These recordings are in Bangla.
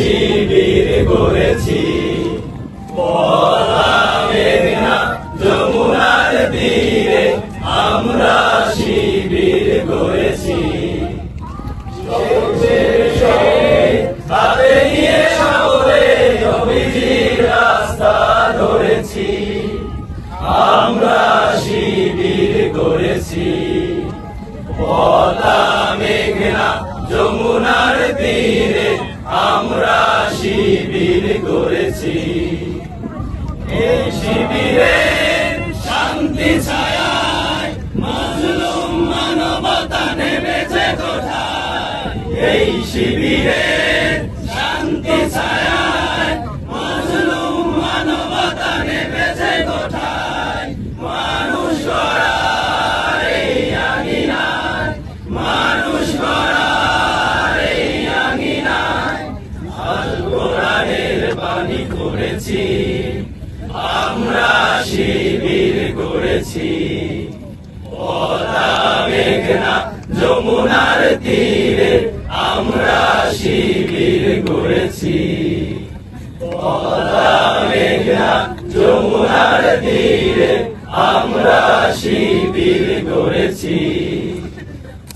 শিবির মেঘনা যমুনার তীরে আমরা শিবির গড়েছি হাতে নিয়ে রাস্তা ধরেছি। আমরা শিবির করেছি। পদ্মা মেঘনা যমুনার তীরে আমরা শিবির করেছি। এই শিবিরে শান্তি ছায় মাজলুম মানবতা নেমেছে কোথায়? এই শিবিরে শান্তি ছায়ায় করেছি। আমরা শিবির করেছি। যমুনার তীরে আমরা শিবির করেছি। যমুনার তীরে আমরা শিবির করেছি।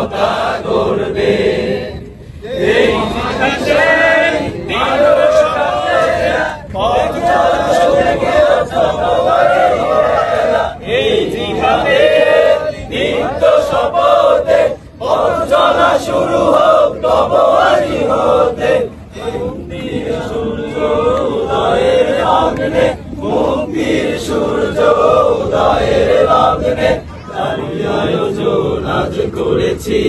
জনতা করবে এই নিত্য শপথে অর্চনা শুরু হোক তব হতে সূর্য উদয়ের লগ্নে করেছি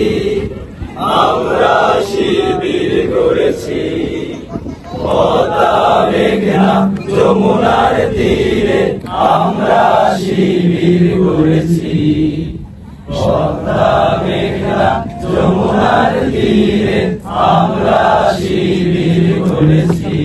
আমরা শিবির করেছি। যমুনার তীরে আমরা শিবির করেছি। যমুনার তীরে আমরা শিবির করেছি।